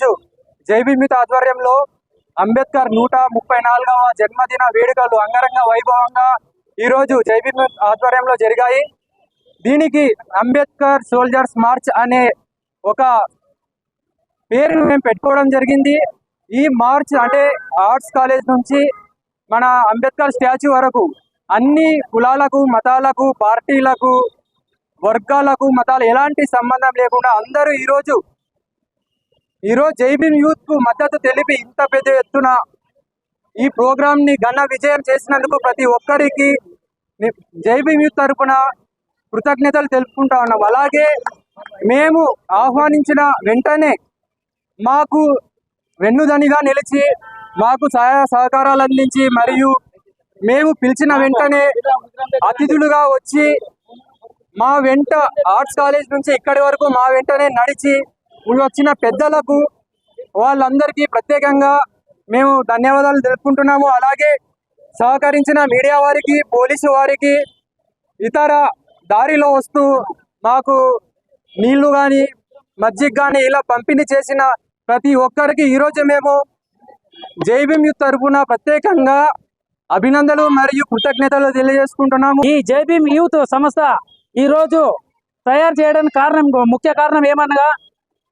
ఈరోజు జైబీమిత ఆధ్వర్యంలో అంబేద్కర్ నూట ముప్పై నాలుగవ జన్మదిన వేడుకలు అంగరంగ వైభవంగా ఈరోజు జైబీమిత ఆధ్వర్యంలో జరిగాయి. దీనికి అంబేద్కర్ సోల్జర్స్ మార్చ్ అనే ఒక పేరును మేము పెట్టుకోవడం జరిగింది. ఈ మార్చ్ అంటే ఆర్ట్స్ కాలేజ్ నుంచి మన అంబేద్కర్ స్టాచ్యూ వరకు అన్ని కులాలకు మతాలకు పార్టీలకు వర్గాలకు మతాలు ఎలాంటి సంబంధం లేకుండా అందరూ ఈరోజు ఈరోజు జైబీన్ యూత్కు మద్దతు తెలిపి ఇంత పెద్ద ఎత్తున ఈ ప్రోగ్రామ్ని ఘన విజయం చేసినందుకు ప్రతి ఒక్కరికి ని- జైబీన్ యూత్ తరపున కృతజ్ఞతలు తెలుపుకుంటా ఉన్నాం. అలాగే మేము ఆహ్వానించిన వెంటనే మాకు వెన్నుదనిగా నిలిచి మాకు సహాయ సహకారాలు అందించి మరియు మేము పిలిచిన వెంటనే అతిథులుగా వచ్చి మా వెంట ఆర్ట్స్ కాలేజ్ నుంచి ఇక్కడి వరకు మా వెంటనే నడిచి వచ్చిన పెద్దలకు వాళ్ళందరికీ ప్రత్యేకంగా మేము ధన్యవాదాలు తెలుపుకుంటున్నాము. అలాగే సహకరించిన మీడియా వారికి పోలీసు వారికి ఇతర దారిలో వస్తూ మాకు నీళ్ళు కానీ మజ్జిగ కానీ ఇలా పంపిణీ చేసిన ప్రతి ఒక్కరికి ఈరోజు మేము జైభీం యూత్ తరఫున ప్రత్యేకంగా అభినందనలు మరియు కృతజ్ఞతలు తెలియజేసుకుంటున్నాము. ఈ జేబీఎం యూత్ సంస్థ ఈ రోజు తయారు చేయడానికి కారణం ముఖ్య కారణం ఏమనగా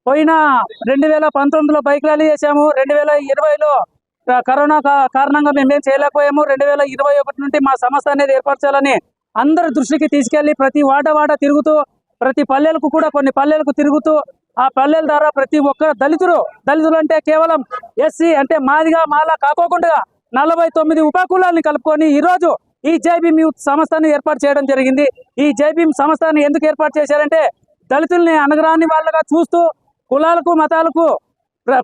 పోయిన రెండు వేల పంతొమ్మిదిలో బైక్ ర్యాలీ చేశాము. రెండు వేల ఇరవైలో కరోనా కారణంగా మేమేం చేయలేకపోయాము. రెండు వేల ఇరవై ఒకటి నుండి మా సంస్థ అనేది ఏర్పరచాలని అందరి దృష్టికి తీసుకెళ్ళి ప్రతి వాడ వాడ తిరుగుతూ ప్రతి పల్లెలకు కూడా కొన్ని పల్లెలకు తిరుగుతూ ఆ పల్లెల ద్వారా ప్రతి ఒక్క దళితులు దళితులు అంటే కేవలం ఎస్సీ అంటే మాదిగా మాలా కాకోకుండా నలభై తొమ్మిది ఉపకులాల్ని కలుపుకొని ఈ రోజు ఈ జైబీమ్ యూత్ సంస్థను ఏర్పాటు చేయడం జరిగింది. ఈ జైబీమ్ సంస్థను ఎందుకు ఏర్పాటు చేశారంటే దళితుల్ని అనగరాని వాళ్ళగా చూస్తూ కులాలకు మతాలకు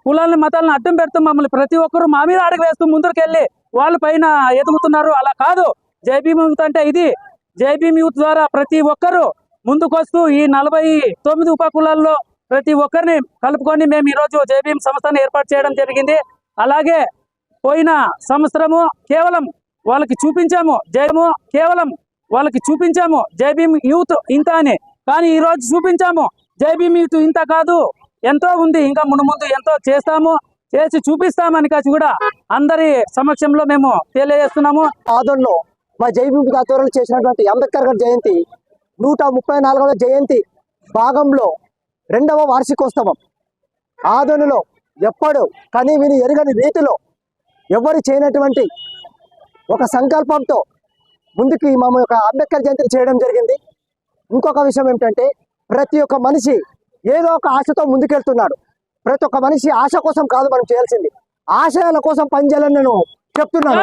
కులాలని మతాలను అడ్డం పెడుతూ మమ్మల్ని ప్రతి ఒక్కరూ మా మీద అడుగు వేస్తూ ముందరికెళ్ళి వాళ్ళ పైన ఎదుగుతున్నారు. అలా కాదు. జైబీమ్ యూత్ అంటే ఇది. జైబీమ్ యూత్ ద్వారా ప్రతి ఒక్కరూ ముందుకొస్తూ ఈ నలభై తొమ్మిది ఉప కులాల్లో ప్రతి ఒక్కరిని కలుపుకొని మేము ఈరోజు జైబీఎం సంస్థను ఏర్పాటు చేయడం జరిగింది. అలాగే పోయిన సంవత్సరము కేవలం వాళ్ళకి చూపించాము. జయము కేవలం వాళ్ళకి చూపించాము. జైబీమ్ యూత్ ఇంత అని. కానీ ఈ రోజు చూపించాము జైబీమ్ యూత్ ఇంత కాదు. ఎంతో ఉంది. ఇంకా ముందు ముందు ఎంతో చేస్తాము. చేసి చూపిస్తామని కాసి కూడా అందరి సమక్షంలో మేము తెలియజేస్తున్నాము. ఆదోన్లో మా జైవిక ఆధ్వర్యంలో చేసినటువంటి అంబేద్కర్ గారి జయంతి నూట ముప్పై నాలుగవ జయంతి భాగంలో రెండవ వార్షికోత్సవం. ఆదోనులో ఎప్పుడు కని విని ఎరగని రీతిలో ఎవరు చేయనటువంటి ఒక సంకల్పంతో ముందుకి మా యొక్క అంబేద్కర్ జయంతిని చేయడం జరిగింది. ఇంకొక విషయం ఏమిటంటే ప్రతి ఒక్క మనిషి ఏదో ఒక ఆశతో ముందుకెళ్తున్నాడు. ప్రతి ఒక్క మనిషి ఆశ కోసం కాదు మనం చేయాల్సింది. ఆశయాల కోసం పనిచేయాలని నేను చెప్తున్నాను.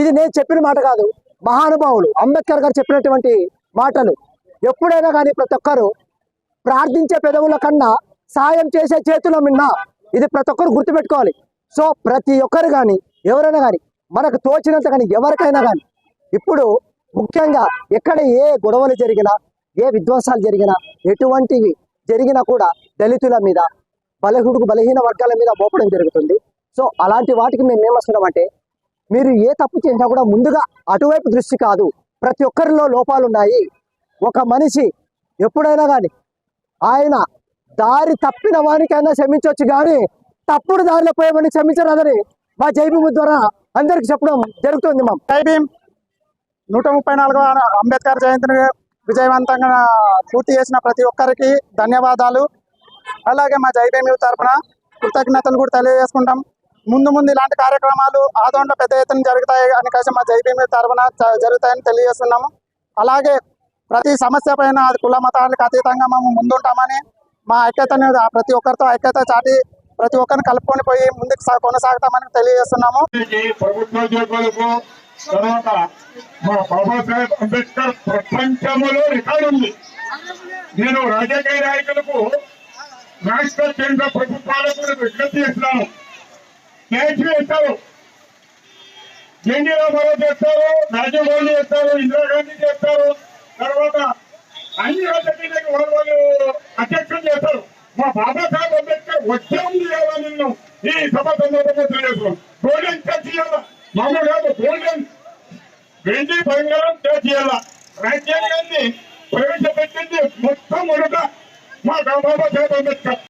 ఇది నేను చెప్పిన మాట కాదు మహానుభావులు అంబేద్కర్ గారు చెప్పినటువంటి మాటలు. ఎప్పుడైనా కానీ ప్రతి ఒక్కరు ప్రార్థించే పెదవుల కన్నా సాయం చేసే చేతుల మిన్న ఇది ప్రతి ఒక్కరు గుర్తుపెట్టుకోవాలి. సో ప్రతి ఒక్కరు కానీ ఎవరైనా కానీ మనకు తోచినంత కానీ ఎవరికైనా కానీ ఇప్పుడు ముఖ్యంగా ఎక్కడ ఏ గొడవలు జరిగినా ఏ విధ్వంసాలు జరిగినా ఎటువంటివి జరిగినా కూడా దళితుల మీద బలహీనకు బలహీన వర్గాల మీద మోపడం జరుగుతుంది. సో అలాంటి వాటికి మేము ఏమొస్తున్నామంటే మీరు ఏ తప్పు చేసినా కూడా ముందుగా అటువైపు దృష్టి కాదు ప్రతి ఒక్కరిలో లోపాలు ఉన్నాయి. ఒక మనిషి ఎప్పుడైనా కానీ ఆయన దారి తప్పిన వానికైనా క్షమించవచ్చు కానీ తప్పుడు దారిలో పోయేవాడిని క్షమించరాదని మా జైభీమ్ ద్వారా అందరికి చెప్పడం జరుగుతుంది మా జైభీమ్ నూట ముప్పై నాలుగవ అంబేద్కర్ జయంతిని విజయవంతంగా పూర్తి చేసిన ప్రతి ఒక్కరికి ధన్యవాదాలు. అలాగే మా జై భీమ్ తరపున కృతజ్ఞతలు కూడా తెలియజేసుకుంటాం. ముందు ముందు ఇలాంటి కార్యక్రమాలు ఆదోంలో పెద్ద ఎత్తున జరుగుతాయి అని కలిసి మా జై భీమ్ తరపున జరుగుతాయని తెలియజేస్తున్నాము. అలాగే ప్రతి సమస్య పైన అది కుల మతాలకు అతీతంగా మేము ముందుంటామని మా ఐక్యతను ప్రతి ఒక్కరితో ఐక్యత చాటి ప్రతి ఒక్కరిని కలుపుకొని పోయి ముందుకు కొనసాగుతామని తెలియజేస్తున్నాము. తర్వాత మా బాబాసాహెబ్ అంబేద్కర్ ప్రపంచంలో రికార్డు ఉంది. నేను రాజకీయ నాయకులకు రాష్ట్ర కేంద్ర ప్రభుత్వాలకు విజ్ఞప్తి చేస్తున్నాను. కేసు చేస్తారు ఎన్టీ రామారావు చేస్తారు రాజీవ్ గాంధీ చేస్తారు ఇందిరాగాంధీ చేస్తారు. తర్వాత అన్ని రాజకీయ వాళ్ళు వాళ్ళు అధ్యక్షులు చేస్తారు. మా బాబాసాహెబ్ అంబేద్కర్ వచ్చే ఉంది కదా నిన్ను ఈ సభ సందర్భంగా తెలియజేస్తున్నాం గోల్డెన్ టచ్ ఇవ్వాలా? మామూలుగా గోల్డెన్ వెండి బంగారం చేయాల రాజ్యాంగాన్ని ప్రవేశపెట్టింది మొట్టమొదట మా రామాబాబు అంబేద్కర్.